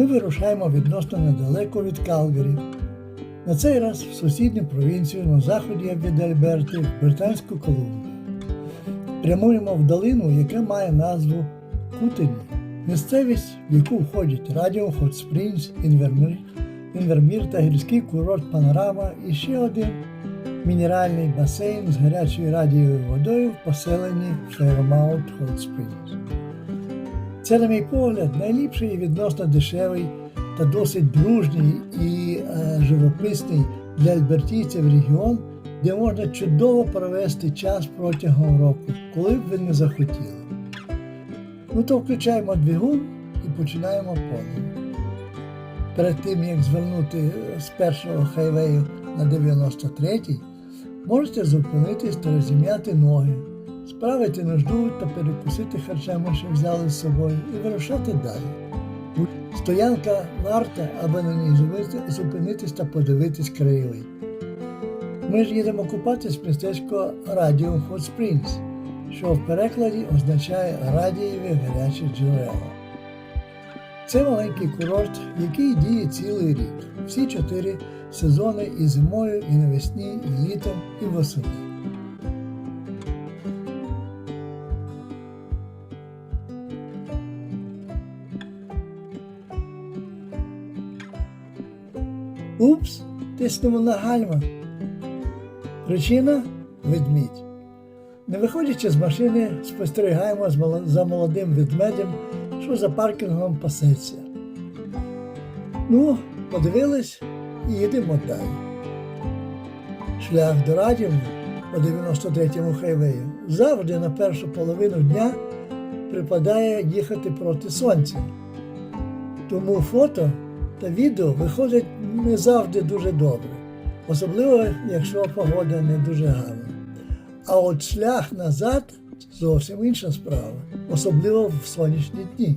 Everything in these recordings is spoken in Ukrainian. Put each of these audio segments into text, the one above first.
ми вирушаємо відносно недалеко від Калгарі. На цей раз в сусідню провінцію на заході від Альберти, в Британську Колумбію. Прямуємо в долину, яка має назву Кутені. Місцевість, в яку входять Радіо Хот Спрінгс, Інвермір, Інвермір та гірський курорт Панорама і ще один мінеральний басейн з гарячою радією водою в поселенні Fairmount Hot Springs. Це, на мій погляд, найліпший і відносно дешевий та досить дружній і е, живописний для альбертійців регіон, де можна чудово провести час протягом року, коли б ви не захотіли. Ну то включаємо двигун і починаємо подорож. Перед тим, як звернути з першого хайвею на 93-й, можете зупинитись та розім'яти ноги, справити нужду та перекусити харчами, що взяли з собою, і вирушати далі. Стоянка варта, аби на ній зупинити- зупинитись та подивитись краєвид. Ми ж їдемо купатись в містечко Радіо Hot Springs, що в перекладі означає радієві гарячі джерела. Це маленький курорт, який діє цілий рік, всі чотири сезони і зимою, і навесні, і літом, і восени. Тиснемо на гальма. Причина ведмідь. Не виходячи з машини, спостерігаємо за молодим ведмедем, що за паркінгом пасеться. Ну, подивились і їдемо далі. Шлях до Радівни по 93-му хайвею завжди на першу половину дня припадає їхати проти сонця. Тому фото та відео виходять не завжди дуже добре, особливо якщо погода не дуже гарна. А от шлях назад зовсім інша справа, особливо в сонячні дні.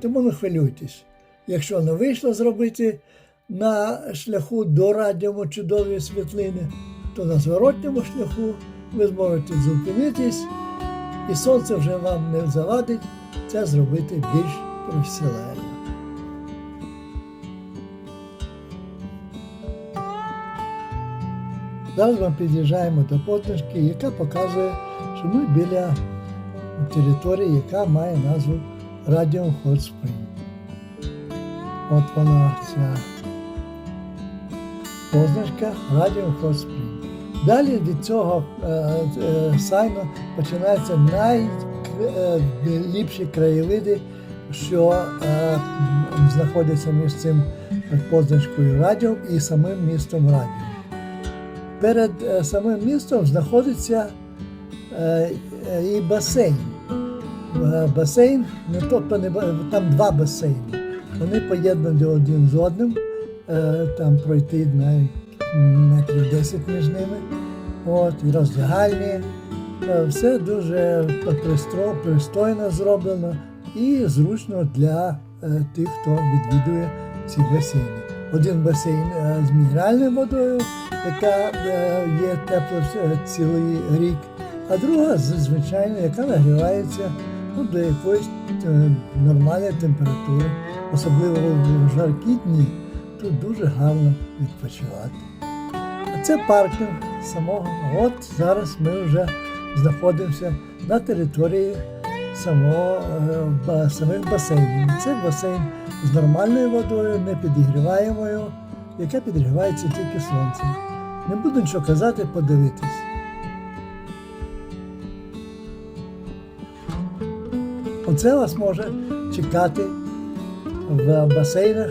Тому не хвилюйтесь. Якщо не вийшло зробити на шляху до радіому чудові світлини, то на зворотньому шляху ви зможете зупинитись, і сонце вже вам не завадить це зробити більш професіонально. Зараз ми під'їжджаємо до позначки, яка показує, що ми біля території, яка має назву Радіо Hot. От вона ця позначка Радіо Hot. Далі від цього е, е, сайну починаються найліпші краєвиди, що е, знаходяться між цим позначкою радіо і самим містом радіо. Перед е, самим містом знаходиться е, е, і басейн. Басейн, не тобто не там два басейни. Вони поєднані один з одним, там пройти навіть метрів 10 між ними. От, і роздягальні. Все дуже пристойно зроблено і зручно для тих, хто відвідує ці басейни. Один басейн е, з мінеральною водою, яка е, є тепла е, цілий рік, а друга з звичайною, яка нагрівається ну, до якоїсь нормальної температури, особливо в жаркі дні. Тут дуже гарно відпочивати. А це паркінг самого. От зараз ми вже знаходимося на території самого, самих басейнів. Це басейн з нормальною водою, не підігріваємою, яка підігрівається тільки сонцем. Не буду нічого казати, подивитись. Оце вас може чекати в басейнах,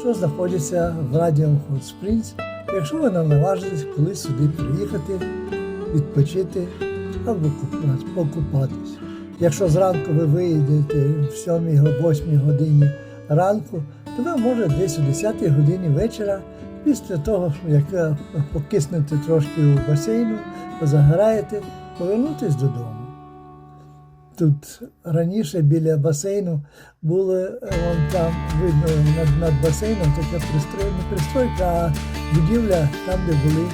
що знаходяться в Радіо Hot Springs, якщо ви наважитесь колись сюди приїхати, відпочити або покупатись. Якщо зранку ви виїдете в 7-8 годині ранку, то ви може десь о 10 годині вечора, після того, як покиснете трошки у басейну, позагораєте, повернутись додому. Тут раніше біля басейну були е, вон там видно над, над басейном така пристрой, пристройка, а будівля, там, де були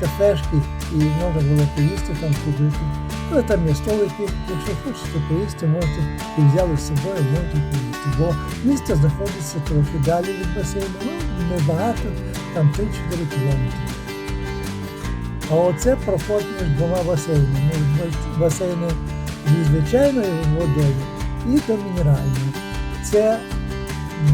кафешки, і можна було поїсти там ходити. Але там є столики, якщо хочете поїсти, можете і взяли з собою, можете поїсти. Бо місто знаходиться трохи далі від басейну, ну небагато, там 3-4 кілометри. А оце проход між двома басейнами. Басейни зі звичайною водою і до мінеральної. Це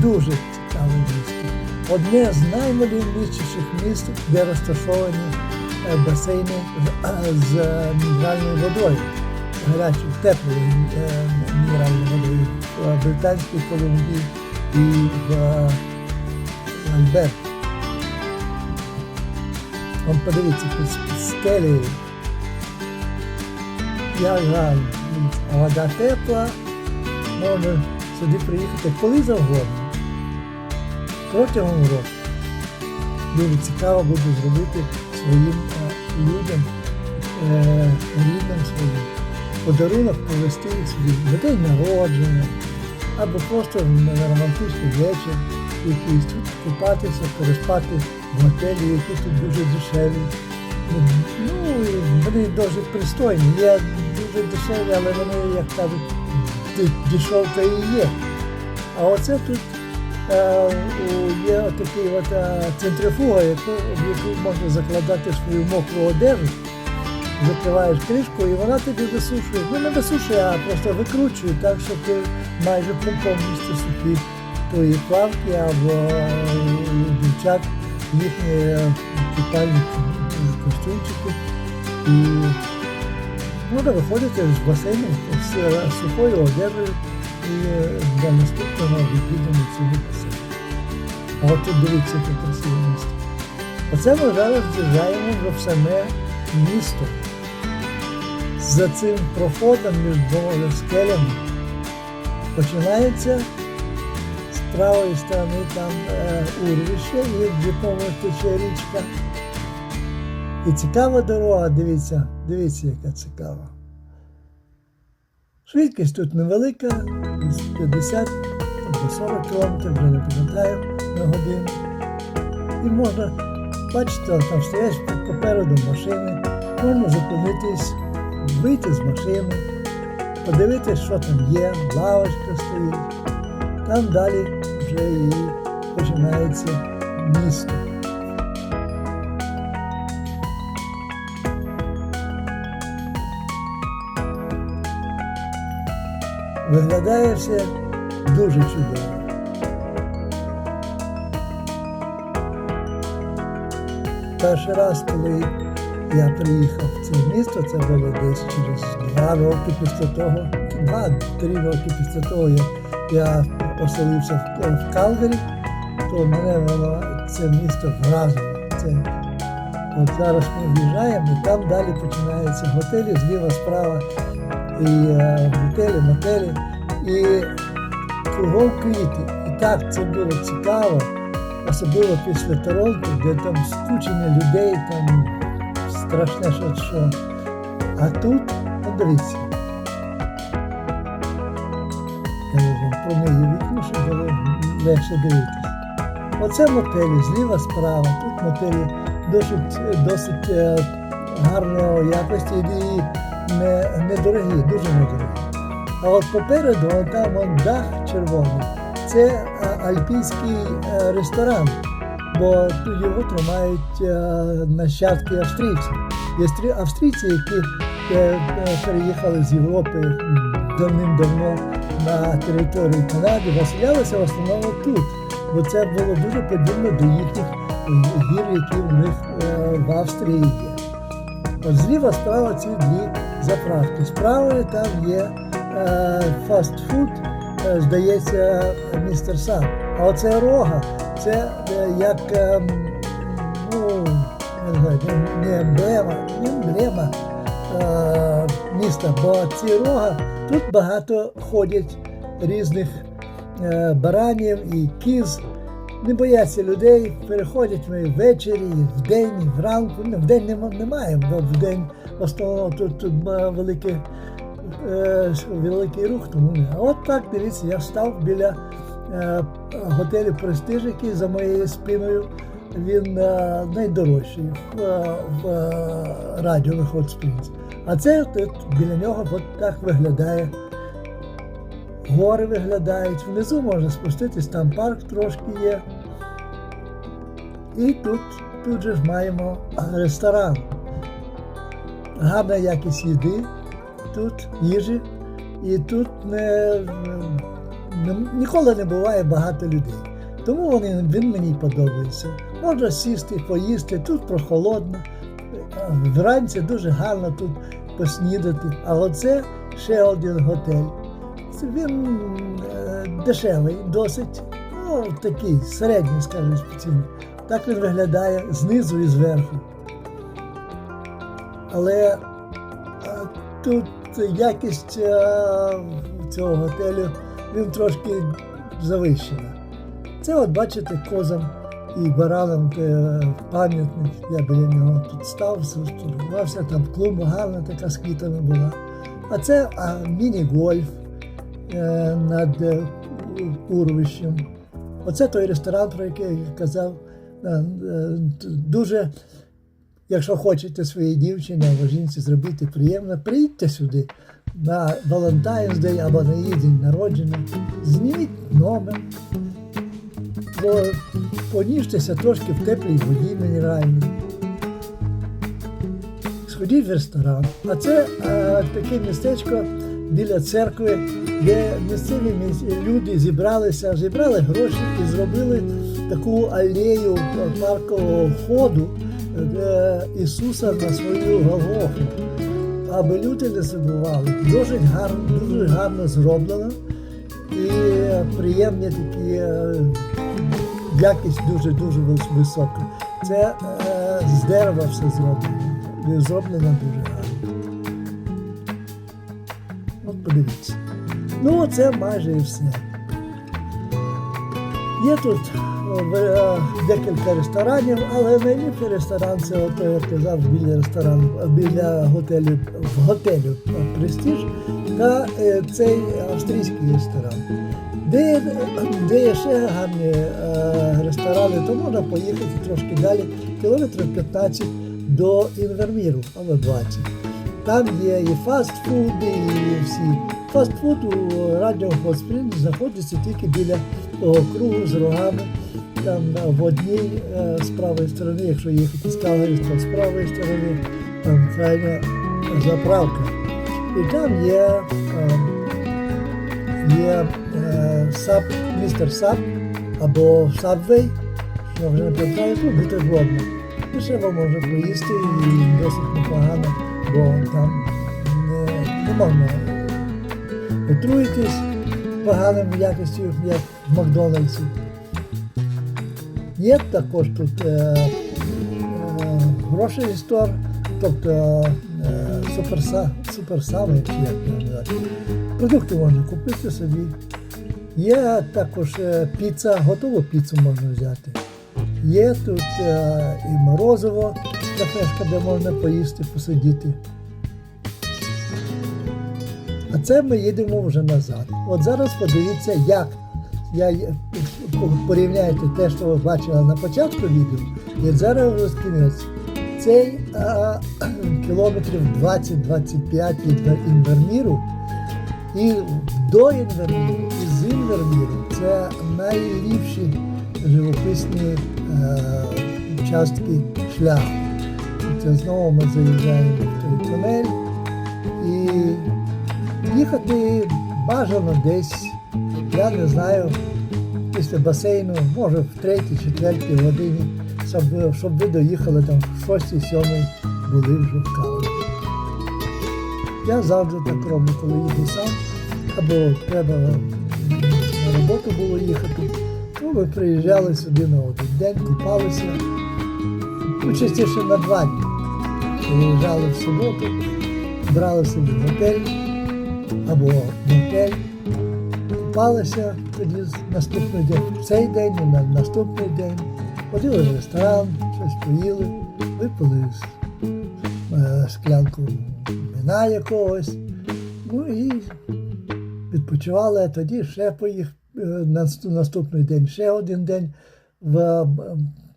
дуже цікаве місто. Одне з наймальовничіших міст, де розташовані басейни з, е, мінеральною водою, гарячою, теплою е, мінеральною водою в Британській Колумбії і в е, Альберті. Вон подивіться під скелею. Як вода тепла, можна сюди приїхати коли завгодно. Протягом року. Дуже цікаво буде зробити своїм е, людям, е, рідним своїм. Подарунок повести собі на день народження, або просто на романтичний вечір, якийсь тут купатися, переспати в готелі, які тут дуже дешеві. Ну, вони досить пристойні. Є дуже дешеві, але вони, як кажуть, дешевка і є. А оце тут є отакий от е, центрифуга, яку, в яку можна закладати свою мокру одежу, закриваєш кришку і вона тобі висушує. Ну не висушує, а просто викручує так, що ти майже місце собі тої плавки або е, дівчат їхні е, купальні костюмчики. І можна виходити з басейну з е, сухою одежею е, для наступного відвідування цього басейну. А от тут дивіться, яке красиве місто. Оце ми зараз з'їжджаємо вже в саме місто. За цим проходом між двома скелями починається з правої сторони там е, урвище, і якому тече річка. І цікава дорога, дивіться, дивіться, яка цікава. Швидкість тут невелика, 50 або 40 км, вже не пам'ятаю на годину. І можна, бачите, там стоять попереду машини, можна зупинитись, вийти з машини, подивитись, що там є, лавочка стоїть. Там далі вже і починається місто. Виглядає все дуже чудово. Перший раз, коли я приїхав в це місто, це було десь через два роки після того, два-три роки після того, як я оселився в, в Калгарі, то мене воно це місто вразило. Це, от зараз ми в'їжджаємо, і там далі починаються готелі, зліва, справа, і е, готелі, мотелі, і кругом квіти. І так це було цікаво, особливо після Торонто, де там скучення людей, там страшне що. що. А тут, подивіться. Я вам промию вікно, щоб було легше дивитися. Оце мотелі, зліва справа. Тут мотелі досить, досить е, гарної якості не, недорогі, дуже недорогі. А от попереду, там он дах червоний, це альпійський е, ресторан, бо його тримають е, нащадки австрійців. Є австрійці, які е, е, переїхали з Європи давним-давно на територію Канади, заселялися в основному тут, бо це було дуже подібно до їхніх е, гір, які в них е, в Австрії є. От зліва справа ці дві заправки. Справа там є е, фастфуд, е, здається, містер Сан. А оце рога, це е, як е, ну, не знаю, не- емблема, емблема е, міста, бо ці рога тут багато ходять різних е, баранів і кіз. Не бояться людей, переходять ми ввечері, вдень, вранку. Ну, вдень нема- немає, бо вдень основному тут, тут ма- великий, е, великий рух, тому от так, дивіться, я став біля е, готелю Престиж, який за моєю спиною. Він е, найдорожчий в, е, в е, радіо Hot Springs. А це тут біля нього от так виглядає. Гори виглядають, внизу можна спуститись, там парк трошки є. І тут, тут же ж маємо ресторан. Гарна якість їди, тут їжі, і тут не, не, ніколи не буває багато людей. Тому вони, він мені подобається. Можна сісти, поїсти, тут прохолодно. Вранці дуже гарно тут поснідати. А оце ще один готель. Він е, дешевий, досить, ну, такий середній, скажімо, ціни. Так він виглядає знизу і зверху. Але е, тут якість е, цього готелю він трошки завищена. Це от бачите козам і баранам е, пам'ятник. Я біля нього тут став, сфотографувався, там клумба гарна така з квітами була. А це міні-гольф над урвищем. Оце той ресторан, про який я казав. Дуже, якщо хочете своїй дівчині або жінці зробити приємно, приїдьте сюди на Valentine's Day або на її день народження, зніміть номер, поніжтеся трошки в теплій воді мінеральній. Сходіть в ресторан. А це е, таке містечко біля церкви, де місцеві міс- люди зібралися, зібрали гроші і зробили таку алею паркового входу е, Ісуса на свою Голгофу. Аби люди не забували. Дуже гарно, дуже гарно зроблено і приємні такі е, якість дуже-дуже висока. Це е, з дерева все зроблено. І Зроблено дуже гарно. От подивіться. Ну, це майже і все. Є тут е, е, декілька ресторанів, але найліпший ресторан це от, я казав біля ресторану, біля готелю, в готелю Престиж та е, цей австрійський ресторан. Де, де є ще гарні е, ресторани, то можна поїхати трошки далі, кілометрів 15 до Інверміру або 20. Там є і фастфуди, і всі. Фастфуд у радіо Hot знаходиться тільки біля того кругу з рогами. Там в одній е, з правої сторони, якщо їхати з Калгарі, то з правої сторони, там крайня заправка. І там є, е, є е, саб, містер Саб або Сабвей, що вже не пам'ятаю, ну, бутербродно. Дешево можна поїсти і досить непогано, бо там не, не можна отруїтись поганим якістю, як в Макдональдсі. Є також тут е, е, стор, тобто е, суперса, суперсами, чи як називати. Продукти можна купити собі. Є також е, піца, готову піцу можна взяти. Є тут е, і морозиво, кафешка, де можна поїсти, посидіти. А це ми їдемо вже назад. От зараз подивіться, як я порівняйте те, що ви бачили на початку відео, і зараз вже кінець. Цей а, кілометрів 20-25 від Інверміру і до Інверміру, і з Інверміру це найліпші живописні е, частки шляху. Це знову ми заїжджаємо в той тунель і їхати бажано десь, я не знаю, після басейну, може в третій, четвертій годині, щоб, ви- доїхали там в шостій, сьомій були вже в Калгарі. Я завжди так роблю, коли їду сам, або треба на роботу було їхати. Ну, ми приїжджали сюди на один день, купалися. Ну, частіше на два дні. Приїжджали в суботу, брали собі готель або мотель, купалися тоді наступний день, в цей день і на наступний день. Ходили в ресторан, щось поїли, випили е, склянку вина якогось. Ну і відпочивали, а тоді ще поїх е, на наступний день, ще один день в, е,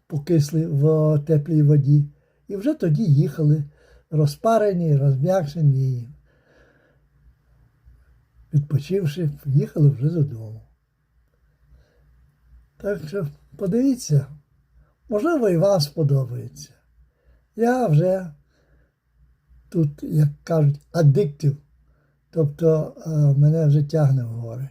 покисли в теплій воді. І вже тоді їхали розпарені, розм'якшені. Відпочивши, їхали вже додому. Так що подивіться, можливо, і вам сподобається. Я вже тут, як кажуть, адиктив, тобто е, мене вже тягне в гори.